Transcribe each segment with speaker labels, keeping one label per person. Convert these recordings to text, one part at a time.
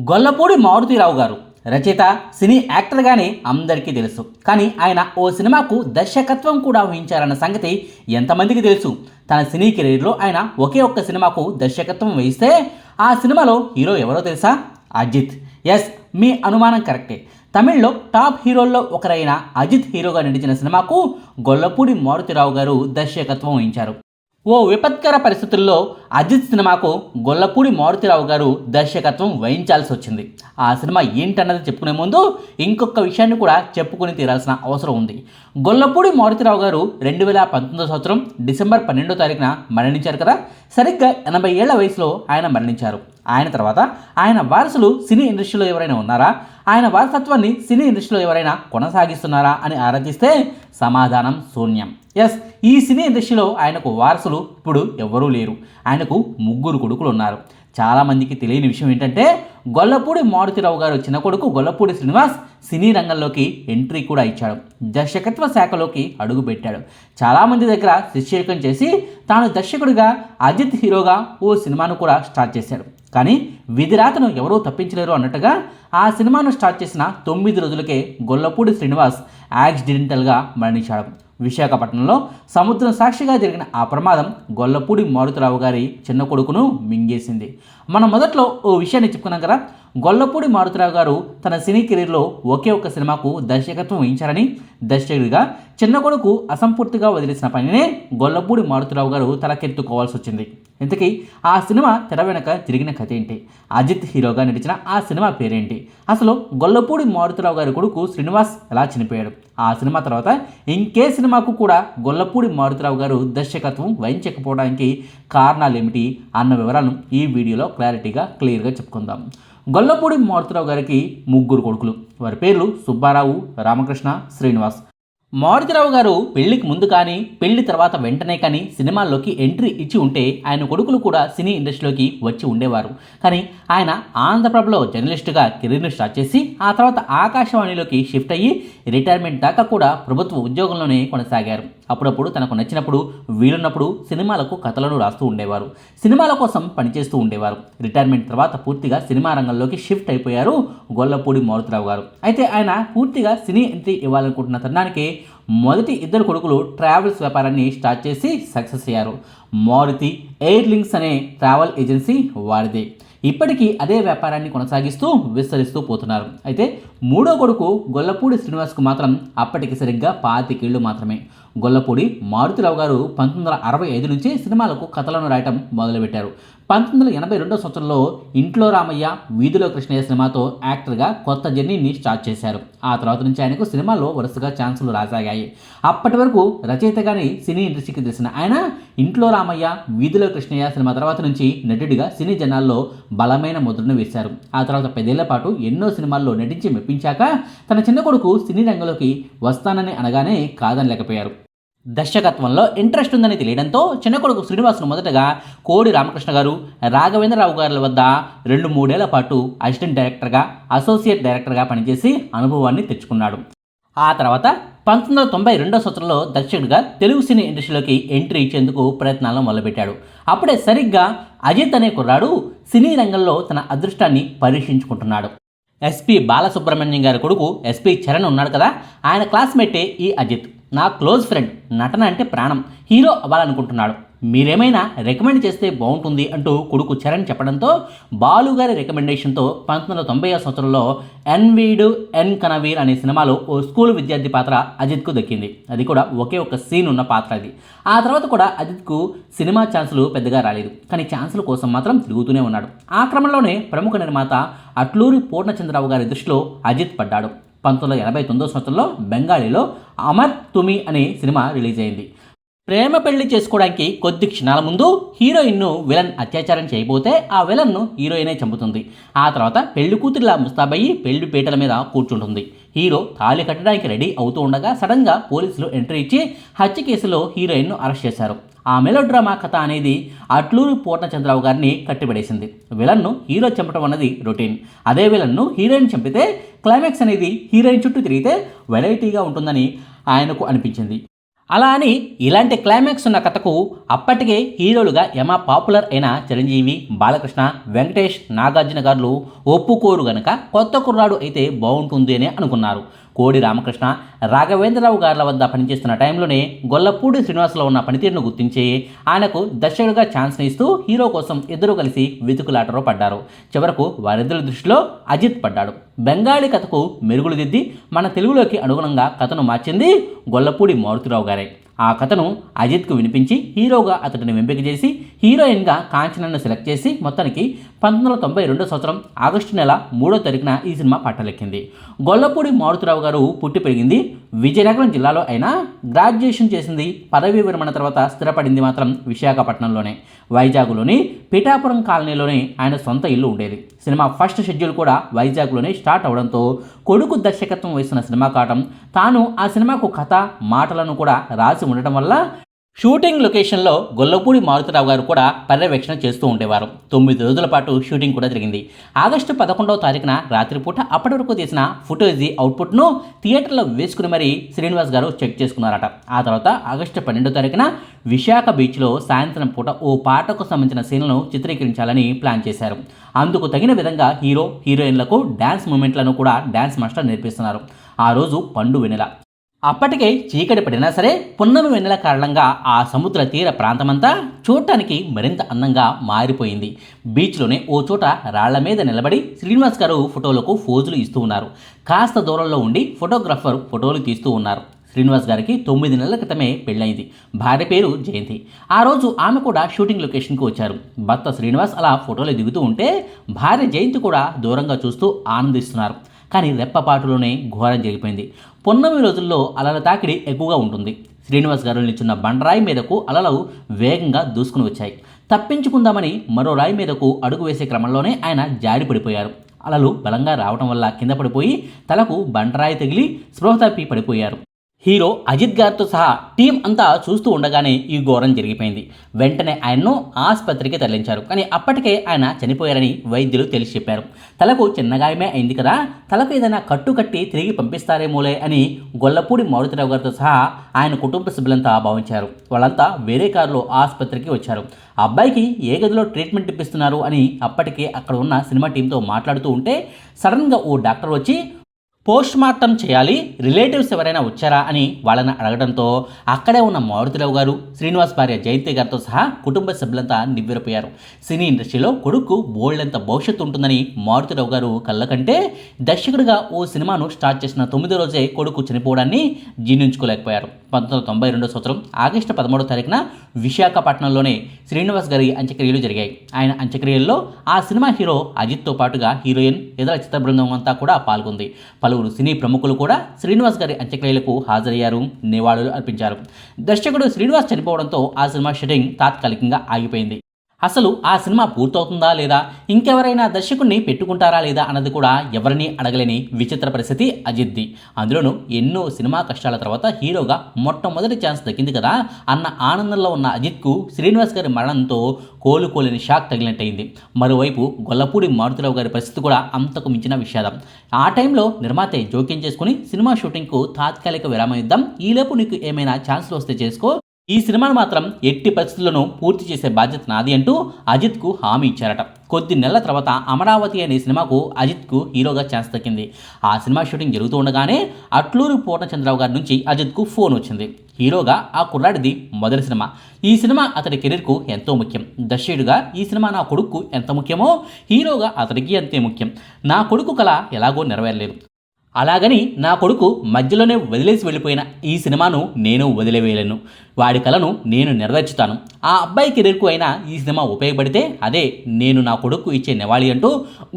Speaker 1: గొల్లపూడి మారుతీరావు గారు. రచయిత సినీ యాక్టర్గానే అందరికీ తెలుసు. కానీ ఆయన ఓ సినిమాకు దర్శకత్వం కూడా వహించారన్న సంగతి ఎంతమందికి తెలుసు? తన సినీ కెరీర్లో ఆయన ఒకే ఒక్క సినిమాకు దర్శకత్వం వహిస్తే ఆ సినిమాలో హీరో ఎవరో తెలుసా? అజిత్. ఎస్ మీ అనుమానం కరెక్టే. తమిళ్ళో టాప్ హీరోల్లో ఒకరైన అజిత్ హీరోగా నటించిన సినిమాకు గొల్లపూడి మారుతిరావు గారు దర్శకత్వం వహించారు. ఓ విపత్కర పరిస్థితుల్లో అజిత్ సినిమాకు గొల్లపూడి మారుతిరావు గారు దర్శకత్వం వహించాల్సి వచ్చింది. ఆ సినిమా ఏంటన్నది చెప్పుకునే ముందు ఇంకొక విషయాన్ని కూడా చెప్పుకుని తీరాల్సిన అవసరం ఉంది. గొల్లపూడి మారుతిరావు గారు రెండు వేల పంతొమ్మిదో సంవత్సరం డిసెంబర్ పన్నెండో తారీఖున మరణించారు కదా? సరిగ్గా ఎనభై ఏళ్ళ వయసులో ఆయన మరణించారు. ఆయన తర్వాత ఆయన వారసులు సినీ ఇండస్ట్రీలో ఎవరైనా ఉన్నారా? ఆయన వారసత్వాన్ని సినీ ఇండస్ట్రీలో ఎవరైనా కొనసాగిస్తున్నారా అని ఆరాధిస్తే సమాధానం శూన్యం. ఎస్ ఈ సినీ ఇండస్ట్రీలో ఆయనకు వారసులు ఇప్పుడు ఎవరూ లేరు. ఆయనకు ముగ్గురు కొడుకులు ఉన్నారు. చాలామందికి తెలియని విషయం ఏంటంటే గొల్లపూడి మారుతిరావు గారు చిన్న కొడుకు గొల్లపూడి శ్రీనివాస్ సినీ రంగంలోకి ఎంట్రీ కూడా ఇచ్చాడు. దర్శకత్వ శాఖలోకి అడుగు పెట్టాడు. చాలామంది దగ్గర శిష్యకం చేసి తాను దర్శకుడిగా అజిత్ హీరోగా ఓ సినిమాను కూడా స్టార్ట్ చేశాడు. కానీ విధిరాతను ఎవరూ తప్పించలేరు అన్నట్టుగా ఆ సినిమాను స్టార్ట్ చేసిన తొమ్మిది రోజులకే గొల్లపూడి శ్రీనివాస్ యాక్సిడెంటల్గా మరణించాడు. విశాఖపట్నంలో సముద్రం సాక్షిగా జరిగిన ఆ ప్రమాదం గొల్లపూడి మారుతిరావు గారి చిన్న కొడుకును మింగేసింది. మనం మొదట్లో ఓ విషయాన్ని చెప్పుకున్నాం కదా గొల్లపూడి మారుతిరావు గారు తన సినీ కెరీర్లో ఒకే ఒక్క సినిమాకు దర్శకత్వం వహించారని దర్శకుడిగా చిన్న కొడుకు అసంపూర్తిగా వదిలేసిన పనినే గొల్లపూడి మారుతిరావు గారు తలకెత్తుకోవాల్సి వచ్చింది ఇంతకీ ఆ సినిమా తెర వెనక జరిగిన కథ ఏంటి అజిత్ హీరోగా నటించిన ఆ సినిమా పేరేంటి? అసలు గొల్లపూడి మారుతిరావు గారి కొడుకు శ్రీనివాస్ ఎలా చనిపోయాడు? ఆ సినిమా తర్వాత ఇంకే సినిమాకు కూడా గొల్లపూడి మారుతిరావు గారు దర్శకత్వం వహించకపోవడానికి కారణాలు ఏమిటి అన్న వివరాలను ఈ వీడియోలో క్లారిటీగా క్లియర్గా చెప్పుకుందాం. గొల్లపూడి మారుతిరావు గారికి ముగ్గురు కొడుకులు. వారి పేర్లు సుబ్బారావు రామకృష్ణ శ్రీనివాస్. మారుతిరావు గారు పెళ్ళికి ముందు కానీ పెళ్ళి తర్వాత వెంటనే కానీ సినిమాల్లోకి ఎంట్రీ ఇచ్చి ఉంటే ఆయన కొడుకులు కూడా సినీ ఇండస్ట్రీలోకి వచ్చి ఉండేవారు. కానీ ఆయన ఆంధ్రప్రభలో జర్నలిస్టుగా కెరీర్ను స్టార్ట్ చేసి ఆ తర్వాత ఆకాశవాణిలోకి షిఫ్ట్ అయ్యి రిటైర్మెంట్ దాకా కూడా ప్రభుత్వ ఉద్యోగంలోనే కొనసాగారు. అప్పుడప్పుడు తనకు నచ్చినప్పుడు వీలున్నప్పుడు సినిమాలకు కథలను రాస్తూ ఉండేవారు. సినిమాల కోసం పనిచేస్తూ ఉండేవారు. రిటైర్మెంట్ తర్వాత పూర్తిగా సినిమా రంగంలోకి షిఫ్ట్ అయిపోయారు గొల్లపూడి మారుతిరావు గారు. అయితే ఆయన పూర్తిగా సినీ ఎంట్రీ ఇవ్వాలనుకుంటున్న తరుణానికి మొదటి ఇద్దరు కొడుకులు ట్రావెల్స్ వ్యాపారాన్ని స్టార్ట్ చేసి సక్సెస్ అయ్యారు. మారుతి ఎయిర్ లింక్స్ అనే ట్రావెల్ ఏజెన్సీ వారిదే. ఇప్పటికీ అదే వ్యాపారాన్ని కొనసాగిస్తూ విస్తరిస్తూ పోతున్నారు. అయితే మూడో కొడుకు గొల్లపూడి శ్రీనివాస్కు మాత్రం అప్పటికి సరిగ్గా పాతికేళ్ళు మాత్రమే. గొల్లపూడి మారుతిరావు గారు పంతొమ్మిది వందల అరవై ఐదు నుంచి సినిమాలకు కథలను రాయటం మొదలుపెట్టారు. పంతొమ్మిది వందల ఎనభై రెండో సంవత్సరంలో ఇంట్లో రామయ్య వీధిలో కృష్ణయ్య సినిమాతో యాక్టర్గా కొత్త జర్నీని స్టార్ట్ చేశారు. ఆ తర్వాత నుంచి ఆయనకు సినిమాల్లో వరుసగా ఛాన్సులు రాసాగాయి. అప్పటి వరకు రచయితగానే సినీ ఇండస్ట్రీకి తెలిసిన ఆయన ఇంట్లో రామయ్య వీధిలో కృష్ణయ్య సినిమా తర్వాత నుంచి నటుడిగా సినీ జనాల్లో బలమైన ముద్రను వేశారు. ఆ తర్వాత పదేళ్ళ పాటు ఎన్నో సినిమాల్లో నటించి మెప్పించాక తన చిన్న కొడుకు సినీ రంగంలోకి వస్తానని అనగానే కాదని లేకపోయారు. దర్శకత్వంలో ఇంట్రెస్ట్ ఉందని తెలియడంతో చిన్న కొడుకు శ్రీనివాసును మొదటగా కోడి రామకృష్ణ గారు రాఘవేంద్రరావు గారి వద్ద రెండు మూడేళ్ళ పాటు అసిస్టెంట్ డైరెక్టర్గా అసోసియేట్ డైరెక్టర్గా పనిచేసి అనుభవాన్ని తెచ్చుకున్నాడు. ఆ తర్వాత పంతొమ్మిది వందల తొంభై రెండో సంవత్సరంలో దర్శకుడిగా తెలుగు సినీ ఇండస్ట్రీలోకి ఎంట్రీ ఇచ్చేందుకు ప్రయత్నాలను మొదలుపెట్టాడు. అప్పుడే సరిగ్గా అజిత్ అనే కుర్రాడు సినీ రంగంలో తన అదృష్టాన్ని పరీక్షించుకుంటున్నాడు. ఎస్పీ బాలసుబ్రహ్మణ్యం గారి కొడుకు ఎస్పీ చరణ్ ఉన్నాడు కదా ఆయన క్లాస్మేటే ఈ అజిత్. నా క్లోజ్ ఫ్రెండ్ నటన అంటే ప్రాణం హీరో అవ్వాలనుకుంటున్నాడు. మీరేమైనా రికమెండ్ చేస్తే బాగుంటుంది అంటూ కొడుకు చరణ్ చెప్పడంతో బాలు గారి రికమెండేషన్తో పంతొమ్మిది వందల తొంభై సంవత్సరంలో ఎన్ వీడు ఎన్ కనవీర్ అనే సినిమాలో ఓ స్కూల్ విద్యార్థి పాత్ర అజిత్కు దక్కింది. అది కూడా ఒకే ఒక సీన్ ఉన్న పాత్ర అది. ఆ తర్వాత కూడా అజిత్కు సినిమా ఛాన్సులు పెద్దగా రాలేదు. కానీ ఛాన్సుల కోసం మాత్రం తిరుగుతూనే ఉన్నాడు. ఆ క్రమంలోనే ప్రముఖ నిర్మాత అట్లూరి పూర్ణచంద్రరావు గారి దృష్టిలో అజిత్ పడ్డాడు. పంతొమ్మిది వందల ఎనభై తొమ్మిదో సంవత్సరంలో బెంగాలీలో అమర్ తుమి అనే సినిమా రిలీజ్ అయింది. ప్రేమ పెళ్ళి చేసుకోవడానికి కొద్ది క్షణాల ముందు హీరోయిన్ను విలన్ అత్యాచారం చేయబోతే ఆ విలన్ను హీరోయినే చంపుతుంది. ఆ తర్వాత పెళ్ళి కూతురిలా ముస్తాబయ్యి పెళ్ళి పీటల మీద కూర్చుంటుంది. హీరో తాళి కట్టడానికి రెడీ అవుతూ ఉండగా సడన్గా పోలీసులు ఎంట్రీ ఇచ్చి హత్య కేసులో హీరోయిన్ను అరెస్ట్ చేశారు. ఆ మెలోడ్రామా కథ అనేది అట్లూరి పూర్ణచంద్రరావు గారిని కట్టిపడేసింది. విలన్ను హీరో చంపడం అన్నది రొటీన్. అదే విలన్ను హీరోయిన్ చంపితే క్లైమాక్స్ అనేది హీరోయిన్ చుట్టూ తిరిగితే వెరైటీగా ఉంటుందని ఆయనకు అనిపించింది. అలా అని ఇలాంటి క్లైమాక్స్ ఉన్న కథకు అప్పటికే హీరోలుగా యమా పాపులర్ అయిన చిరంజీవి బాలకృష్ణ వెంకటేష్ నాగార్జున గారులు ఒప్పుకోరు గనక కొత్త కుర్రాడు అయితే బాగుంటుంది అని అనుకున్నారు. కోడి రామకృష్ణ రాఘవేంద్రరావు గార్ల వద్ద పనిచేస్తున్న టైంలోనే గొల్లపూడి శ్రీనివాసులో ఉన్న పనితీరును గుర్తించి ఆయనకు దర్శకుడిగా ఛాన్స్ని ఇస్తూ హీరో కోసం ఇద్దరు కలిసి వెతుకులాటలో పడ్డారు. చివరకు వారిద్దరి దృష్టిలో అజిత్ పడ్డాడు. బెంగాలీ కథకు మెరుగులు దిద్ది మన తెలుగులోకి అనుగుణంగా కథను మార్చింది గొల్లపూడి మారుతిరావు గారే. ఆ కథను అజిత్కు వినిపించి హీరోగా అతడిని ఎంపిక చేసి హీరోయిన్గా కాంచనను సెలెక్ట్ చేసి మొత్తానికి పంతొమ్మిది వందల తొంభై రెండో సంవత్సరం ఆగస్టు నెల మూడో తారీఖున ఈ సినిమా పట్టలెక్కింది. గొల్లపూడి మారుతిరావు గారు పుట్టి పెరిగింది విజయనగరం జిల్లాలో అయినా గ్రాడ్యుయేషన్ చేసింది పదవీ విరమణ తర్వాత స్థిరపడింది మాత్రం విశాఖపట్నంలోనే. వైజాగ్లోని పిఠాపురం కాలనీలోనే ఆయన సొంత ఇల్లు ఉండేది. సినిమా ఫస్ట్ షెడ్యూల్ కూడా వైజాగ్లోనే స్టార్ట్ అవడంతో కొడుకు దర్శకత్వం వహిస్తున్న సినిమా కావటం తాను ఆ సినిమాకు కథ మాటలను కూడా రాసి ఉండటం వల్ల షూటింగ్ లొకేషన్లో గొల్లపూడి మారుతిరావు గారు కూడా పర్యవేక్షణ చేస్తూ ఉండేవారు. తొమ్మిది రోజుల పాటు షూటింగ్ కూడా జరిగింది. ఆగస్టు పదకొండవ తారీఖున రాత్రిపూట అప్పటి వరకు తీసిన ఫుటేజీ అవుట్పుట్ను థియేటర్లో వేసుకుని మరీ శ్రీనివాస్ గారు చెక్ చేసుకున్నారట. ఆ తర్వాత ఆగస్టు పన్నెండో తారీఖున విశాఖ బీచ్లో సాయంత్రం పూట ఓ పాటకు సంబంధించిన సీన్లను చిత్రీకరించాలని ప్లాన్ చేశారు. అందుకు తగిన విధంగా హీరో హీరోయిన్లకు డ్యాన్స్ మూమెంట్లను కూడా డ్యాన్స్ మాస్టర్ నేర్పిస్తున్నారు. ఆ రోజు పండు వెనెల అప్పటికే చీకటి పడినా సరే పున్నమి వెన్నెల కారణంగా ఆ సముద్ర తీర ప్రాంతమంతా చూడటానికి మరింత అందంగా మారిపోయింది. బీచ్లోనే ఓ చోట రాళ్ళ మీద నిలబడి శ్రీనివాస్ గారు ఫోటోలకు ఫోజులు ఇస్తూ ఉన్నారు. కాస్త దూరంలో ఉండి ఫోటోగ్రాఫర్ ఫోటోలు తీస్తూ ఉన్నారు. శ్రీనివాస్ గారికి తొమ్మిది నెలల క్రితమే పెళ్ళైంది భార్య పేరు జయంతి. ఆ రోజు ఆమె కూడా షూటింగ్ లొకేషన్కి వచ్చారు. భర్త శ్రీనివాస్ అలా ఫోటోలు దిగుతూ ఉంటే భార్య జయంతి కూడా దూరంగా చూస్తూ ఆనందిస్తున్నారు. కానీ రెప్పపాటులోనే ఘోరం జరిగిపోయింది. పొన్నమి రోజుల్లో అలల తాకిడి ఎక్కువగా ఉంటుంది. శ్రీనివాస్ గారు నిల్చున్న బండరాయి మీదకు అలలు వేగంగా దూసుకుని వచ్చాయి. తప్పించుకుందామని మరో రాయి మీదకు అడుగు వేసే క్రమంలోనే ఆయన జారి పడిపోయారు. అలలు బలంగా రావడం వల్ల కింద పడిపోయి తలకు బండరాయి తగిలి స్పృహ తప్పి పడిపోయారు. హీరో అజిత్ గారితో సహా టీం అంతా చూస్తూ ఉండగానే ఈ ఘోరం జరిగిపోయింది. వెంటనే ఆయన్ను ఆసుపత్రికి తరలించారు. కానీ అప్పటికే ఆయన చనిపోయారని వైద్యులు తెలిసి చెప్పారు. తలకు చిన్నగాయమే అయింది కదా తలకు ఏదైనా కట్టు కట్టి తిరిగి పంపిస్తారేమోలే అని గొల్లపూడి మారుతిరావు గారితో సహా ఆయన కుటుంబ సభ్యులంతా భావించారు. వాళ్ళంతా వేరే కారులో ఆసుపత్రికి వచ్చారు. అబ్బాయికి ఏ గదిలో ట్రీట్మెంట్ ఇప్పిస్తున్నారు అని అప్పటికే అక్కడ ఉన్న సినిమా టీంతో మాట్లాడుతూ ఉంటే సడన్గా ఓ డాక్టర్ వచ్చి పోస్ట్ మార్టం చేయాలి. రిలేటివ్స్ ఎవరైనా వచ్చారా అని వాళ్ళని అడగడంతో అక్కడే ఉన్న మారుతిరావు గారు శ్రీనివాస్ భార్య జయంతి గారితో సహా కుటుంబ సభ్యులంతా నివ్వెరపోయారు. సినీ ఇండస్ట్రీలో కొడుకు బోల్డెంత భవిష్యత్తు ఉంటుందని మారుతిరావు గారు కళ్ళకంటే దర్శకుడిగా ఓ సినిమాను స్టార్ట్ చేసిన తొమ్మిదో రోజే కొడుకు చనిపోవడాన్ని జీర్ణించుకోలేకపోయారు. పంతొమ్మిది వందల తొంభై రెండో సంవత్సరం ఆగస్టు పదమూడో తారీఖున విశాఖపట్నంలోనే శ్రీనివాస్ గారి అంత్యక్రియలు జరిగాయి. ఆయన అంత్యక్రియల్లో ఆ సినిమా హీరో అజిత్తో పాటుగా హీరోయిన్ ఇతర చిత్ర బృందం అంతా కూడా పాల్గొంది. పలువురు సినీ ప్రముఖులు కూడా శ్రీనివాస్ గారి అంత్యక్రియలకు హాజరయ్యారు. నివాళులు అర్పించారు. దర్శకుడు శ్రీనివాస్ చనిపోవడంతో ఆ సినిమా షూటింగ్ తాత్కాలికంగా ఆగిపోయింది. అసలు ఆ సినిమా పూర్తవుతుందా లేదా? ఇంకెవరైనా దర్శకుడిని పెట్టుకుంటారా లేదా అన్నది కూడా ఎవరిని అడగలేని విచిత్ర పరిస్థితి అజిత్ది అందులోనూ ఎన్నో సినిమా కష్టాల తర్వాత హీరోగా మొట్టమొదటి ఛాన్స్ దక్కింది కదా అన్న ఆనందంలో ఉన్న అజిత్కు శ్రీనివాస్ గారి మరణంతో కోలుకోలేని షాక్ తగిలినట్టయింది. మరోవైపు గొల్లపూడి మారుతిరావు గారి పరిస్థితి కూడా అంతకు మించిన విషాదం. ఆ టైంలో నిర్మాత జోక్యం చేసుకుని సినిమా షూటింగ్కు తాత్కాలిక విరామం ఇద్దాం. ఈలోపు నీకు ఏమైనా ఛాన్సులు వస్తే చేసుకో. ఈ సినిమాను మాత్రం ఎట్టి పరిస్థితుల్లోనూ పూర్తి చేసే బాధ్యత నాది అంటూ అజిత్కు హామీ ఇచ్చారట. కొద్ది నెలల తర్వాత అమరావతి అనే సినిమాకు అజిత్కు హీరోగా ఛాన్స్ దక్కింది. ఆ సినిమా షూటింగ్ జరుగుతూ ఉండగానే అట్లూరు పూర్ణచంద్రరావు గారి నుంచి అజిత్కు ఫోన్ వచ్చింది. హీరోగా ఆ కుర్రాడిది మొదటి సినిమా. ఈ సినిమా అతడి కెరీర్కు ఎంతో ముఖ్యం. దర్శకుడిగా ఈ సినిమా నా కొడుకు ఎంత ముఖ్యమో హీరోగా అతడికి అంతే ముఖ్యం. నా కొడుకు కళ ఎలాగో నెరవేరలేదు. అలాగని నా కొడుకు మధ్యలోనే వదిలేసి వెళ్ళిపోయిన ఈ సినిమాను నేను వదిలివేయలేను. వాడి కలను నేను నెరవేర్చుతాను. ఆ అబ్బాయి కెరీర్కు అయినా ఈ సినిమా ఉపయోగపడితే అదే నేను నా కొడుకు ఇచ్చే నివాళి అంటూ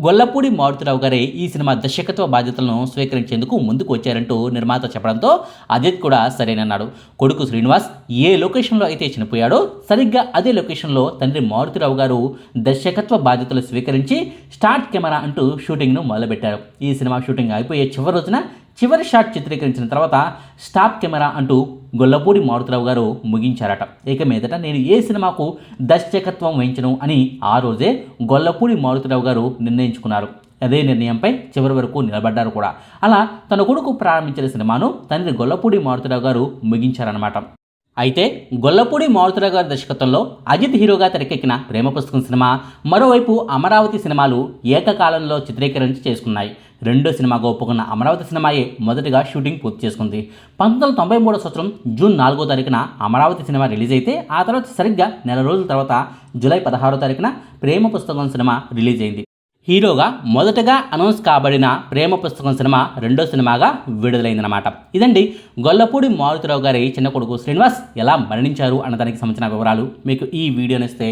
Speaker 1: గొల్లపూడి మారుతిరావు గారే ఈ సినిమా దర్శకత్వ బాధ్యతలను స్వీకరించేందుకు ముందుకు వచ్చారంటూ నిర్మాత చెప్పడంతో అజిత్ కూడా సరేనన్నాడు. కొడుకు శ్రీనివాస్ ఏ లొకేషన్లో అయితే చనిపోయాడో సరిగ్గా అదే లొకేషన్లో తండ్రి మారుతిరావు గారు దర్శకత్వ బాధ్యతలు స్వీకరించి స్టార్ట్ కెమెరా అంటూ షూటింగ్ను మొదలుపెట్టారు. ఈ సినిమా షూటింగ్ అయిపోయే చివరి రోజున చివరి షాట్ చిత్రీకరించిన తర్వాత స్టాప్ కెమెరా అంటూ గొల్లపూడి మారుతిరావు గారు ముగించారట. ఇక మీదట నేను ఏ సినిమాకు దర్శకత్వం వహించను అని ఆ రోజే గొల్లపూడి మారుతిరావు గారు నిర్ణయించుకున్నారు. అదే నిర్ణయంపై చివరి వరకు నిలబడ్డారు కూడా. అలా తన కొడుకు ప్రారంభించిన సినిమాను తండ్రి గొల్లపూడి మారుతిరావు గారు ముగించారన్నమాట. అయితే గొల్లపూడి మారుతురావు గారి దర్శకత్వంలో అజిత్ హీరోగా తెరకెక్కిన ప్రేమ పుస్తకం సినిమా మరోవైపు అమరావతి సినిమాలు ఏకకాలంలో చిత్రీకరించి చేసుకున్నాయి. రెండో సినిమాగా ఒప్పుకున్న అమరావతి సినిమాయే మొదటగా షూటింగ్ పూర్తి చేసుకుంది. పంతొమ్మిది వందల తొంభై మూడో సంవత్సరం జూన్ నాలుగో తారీఖున అమరావతి సినిమా రిలీజ్ అయితే ఆ తర్వాత సరిగ్గా నెల రోజుల తర్వాత జూలై పదహారో తారీఖున ప్రేమ పుస్తకం సినిమా రిలీజ్ అయింది. హీరోగా మొదటగా అనౌన్స్ కాబడిన ప్రేమ పుస్తకం సినిమా రెండో సినిమాగా విడుదలైందనమాట ఇదండి గొల్లపూడి మారుతిరావు గారి చిన్న కొడుకు శ్రీనివాస్ ఎలా మరణించారు అన్నదానికి సంబంధించిన వివరాలు. మీకు ఈ వీడియోని ఇస్తే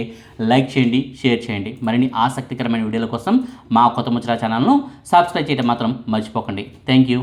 Speaker 1: లైక్ చేయండి షేర్ చేయండి. మరిన్ని ఆసక్తికరమైన వీడియోల కోసం మా కొత్త ముచ్చరా ఛానల్ను సబ్స్క్రైబ్ చేయడం మాత్రం మర్చిపోకండి. Thank you.